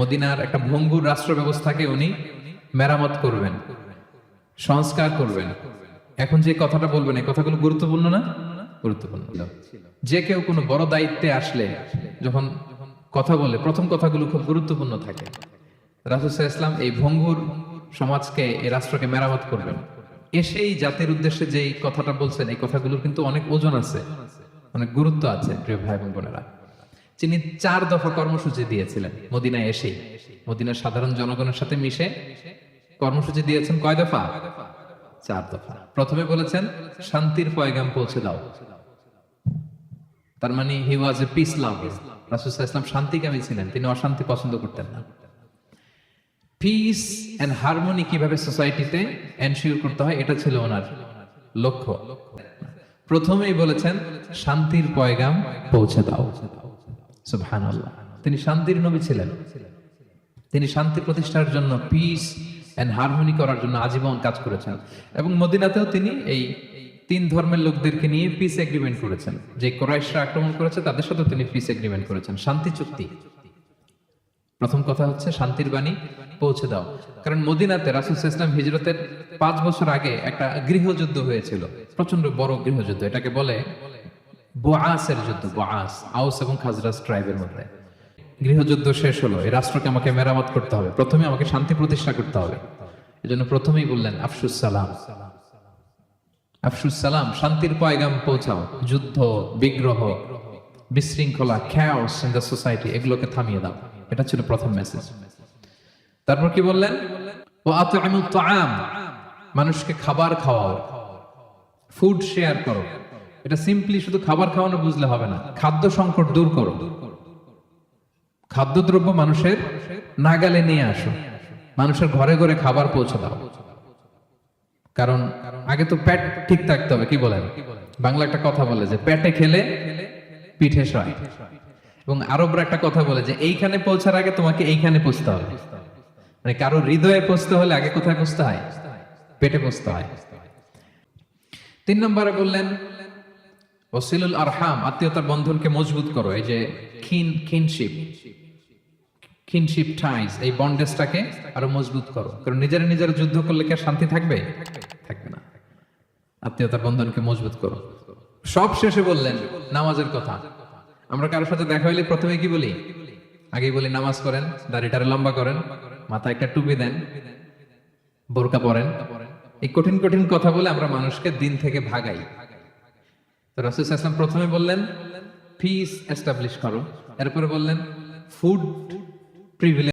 মদিনার একটা ভঙ্গুর রাষ্ট্র ব্যবস্থাকে উনি মেরামত করবেন, সংস্কার করবেন। এখন যে কথাটা বলবেন, এই কথাগুলো গুরুত্বপূর্ণ না? গুরুত্বপূর্ণ। যে কেউ কোনো বড় দায়িত্বে আসলে, যখন কথা বলে, প্রথম কথাগুলো খুব গুরুত্বপূর্ণ থাকে। রাসুসাহ ইসলাম এই ভঙ্গুর সমাজকে, এই রাষ্ট্রকে মেরামত করবেন। এসেই জাতির উদ্দেশ্যে যেই কথাটা বলছেন, এই কথাগুলোর কিন্তু অনেক ওজন আছে, অনেক গুরুত্ব আছে, প্রিয় ভাই বোনেরা। তিনি চার দফা কর্মসূচি দিয়েছিলেন মদিনায় এসেই। মদিনার সাধারণ জনগণের সাথে মিশে কর্মসূচি দিয়েছেন কয় দফা? চার দফা। প্রথমে বলেছেন, শান্তির পয়গাম পৌঁছে দাও। তার মানে হি ওয়াজ এ পিস লাভ রাসুসাহ ইসলাম শান্তিকামী ছিলেন, তিনি অশান্তি পছন্দ করতেন না। পিস এন্ড হারমোনি কীভাবে সোসাইটিতে এনশিওর করতে হয়, এটা ছিল ওনার লক্ষ্য। প্রথমেই বলেছেন, শান্তির পয়গাম পৌঁছে দাও। তিনি শান্তির নবী ছিলেন। তিনি শান্তি প্রতিষ্ঠার জন্য পিস এন্ড হারমোনি করার জন্য আজীবন কাজ করেছেন। এবং মদিনাতেও তিনি এই তিন ধর্মের লোকদেরকে নিয়ে পিস এগ্রিমেন্ট করেছেন। যে কোরাইশরা আক্রমণ করেছে, তাদের সাথে তিনি পিস এগ্রিমেন্ট করেছেন। শান্তি চুক্তি। প্রথম কথা হচ্ছে, শান্তির বাণী পৌঁছে দাও। কারণ মদিনাতে রাসুল ইসলাম হিজরতের পাঁচ বছর আগে একটা গৃহযুদ্ধ হয়েছিল। প্রচণ্ড বড় গৃহযুদ্ধ। এটাকে বলে বোয়াসের যুদ্ধ বোয়াস আউস এবং খাজরাস ট্রাইবের মধ্যে। গৃহযুদ্ধ শেষ হলো, এই রাষ্ট্রকে আমাকে মেরামত করতে হবে। প্রথমে আমাকে শান্তি প্রতিষ্ঠা করতে হবে। এজন্য প্রথমেই বললেন, আফসুস সালাম। আফসুস সালাম, শান্তির পয়গাম পৌঁছাও। যুদ্ধ, বিগ্রহ, বিশৃঙ্খলা খ্যাওস ইন দ্য সোসাইটি এগুলোকে থামিয়ে দাও। এটা ছিল প্রথম মেসেজ তারপর কি বললেন? ও আতআমু তাআম মানুষকে খাবার খাওয়াও। ফুড শেয়ার করো। এটা সিম্পলি শুধু খাবার খাওয়ানো বুঝলে হবে না। খাদ্য সংকট দূর করো। খাদ্যদ্রব্য মানুষের নাগালে নিয়ে আসো। মানুষের ঘরে ঘরে খাবার পৌঁছে দাও। কারণ আগে তো পেট ঠিক থাকতে হবে, কি বলেন? বাংলা একটা কথা বলে যে, পেটে খেলে পিঠে সয়। এবং আরবরা একটা কথা বলে যে, এইখানে পৌঁছার আগে তোমাকে এইখানে পৌঁছতে হবে। মানে কারও হৃদয়ে পৌঁছতে হলে আগে কোথায় পৌঁছতে হয়? পেটে পৌঁছতে হয়। তিন নম্বরে বললেন ওসিলুল আরহাম, আত্মীয়তার বন্ধনকে মজবুত করো। এই যে খিন খিনশিপ কিনশিপ টাইজ এই বন্ডেজটাকে আরও মজবুত করো। কারণ নিজেরা নিজেরা যুদ্ধ করলে কি শান্তি থাকবে? থাকবে না। আত্মীয়তার বন্ধনকে মজবুত করো। সব শেষে বললেন, নামাজের কথা। আমরা কারোর সাথে দেখা হইলে প্রথমে কি বলি? আগেই বলি, নামাজ করেন দাড়িটারে লম্বা করেন, মাথায় একটা টুপি দেন, বোরকা পরেন। এই কঠিন কঠিন কথা বলে আমরা মানুষকে দিন থেকে ভাগাই। রাসুল ইসলাম প্রথমে বললেন পিস এস্টাবলিশ করো। এরপরে বললেন ফুড প্রিভিলেজ